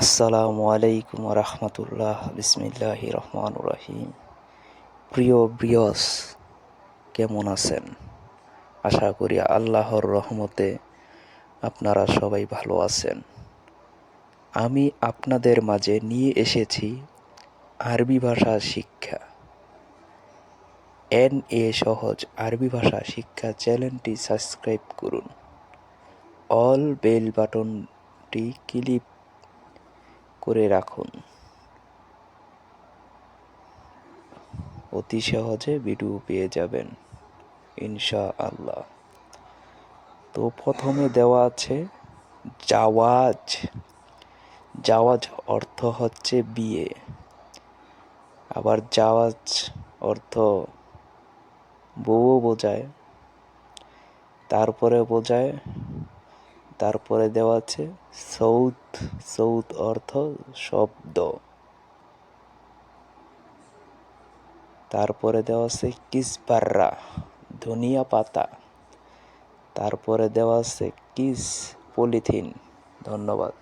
আসসালামু আলাইকুম রহমতুল্লাহ, বিসমিল্লাহ রহমান রহিম। প্রিয় ব্রিয়স কেমন আছেন? আশা করি আল্লাহর রহমতে আপনারা সবাই ভালো আছেন। আমি আপনাদের মাঝে নিয়ে এসেছি আরবি ভাষা শিক্ষা। এন এ সহজ আরবি ভাষা শিক্ষা চ্যানেলটি সাবস্ক্রাইব করুন। অল বেল বাটনটি করে রাখুন। অতি সহজে ভিডিও পেয়ে যাবেন ইনশা আল্লাহ তো প্রথমে দেওয়া আছে জাওয়াজ। জাওয়াজ অর্থ হচ্ছে বিয়ে। আবার জাওয়াজ অর্থ বউও বোঝায় তারপরে বোঝায় তারপরে দেওয়া আছে সৌথ সৌথ অর্থ শব্দ। তারপরে দেওয়া আছে কিসপাররা ধনিয়া পাতা। তারপরে দেওয়া আছে কিস পলিথিন। ধন্যবাদ।